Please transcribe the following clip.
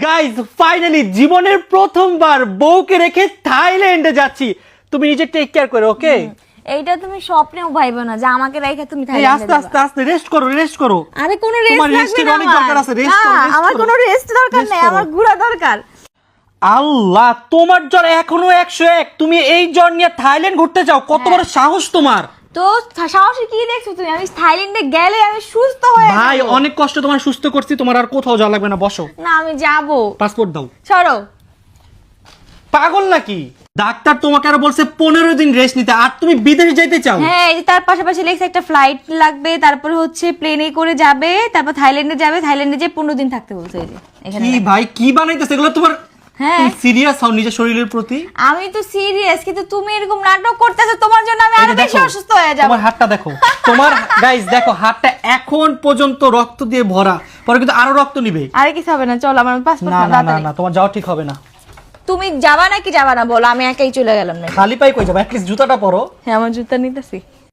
Guys finally জীবনের প্রথমবার বউকে রেখে থাইল্যান্ডে যাচ্ছি। তুমি নিজে টেক কেয়ার করো ওকে এইটা তুমি স্বপ্নেও ভাইবে না যে আমাকে রেখে তুমি থাইল্যান্ডে আস্তে আস্তে আস্তে রেস্ট করো রেস্ট করো। আরে কোনো রেস্ট লাগবে না অনেক আমার। দরকার আছে, rest করো, আমার কোনো রেস্ট দরকার নেই আমার ঘোরা দরকার। আল্লাহ তোমার জ্বর এখনও একশো এক। তুমি এই জ্বর নিয়ে থাইল্যান্ড ঘুরতে যাও কত বড় সাহস তোমার। তো সাহসে কি দেখছ তুমি? আমি থাইল্যান্ডে গেলে আমি সুস্থ হয়ে ভাই অনেক কষ্ট তোমার সুস্থ করছি তোমার আর কোথাও যাওয়া লাগবে না বসো। না আমি যাব। পাসপোর্ট দাও। ছাড়ো পাগল নাকি? ডাক্তার তোমাকে আর বলছে পনেরো দিন রেস্ট নিতে আর তুমি বিদেশে যেতে চাও? হ্যাঁ এই যে তার পাশাপাশি লেখছে একটা ফ্লাইট লাগবে তারপরে হচ্ছে প্লেনে করে যাবে তারপর থাইল্যান্ডে যাবে থাইল্যান্ডে যে পনেরো দিন থাকতে বলছে এই যে এখানে কি ভাই কি বানাইতেছে? এগুলো তোমার হ্যাঁ। সিরিয়াস হও নিজের শরীরের প্রতি? আমি তো সিরিয়াস কিন্তু তুমি এরকম নাটক করতেছো তোমার জন্য আমি আরও বেশি অসুস্থ হয়ে যাব? তোমার হাতটা দেখো। তোমার গাইস দেখো হাতটা এখন পর্যন্ত রক্ত দিয়ে ভরা। পরে কিন্তু আরও রক্ত নিবে। আরে কিছু হবে না চল আমার পাসপোর্ট না না না না তোমার যাওয়া ঠিক হবে না। তুমি যাবা নাকি যাবা না বলো আমি একাই চলে গেলাম না খালি পাই কই যাবা? অ্যাটলিস্ট জুতাটা পরো। হ্যাঁ আমার জুতা নিতেছি।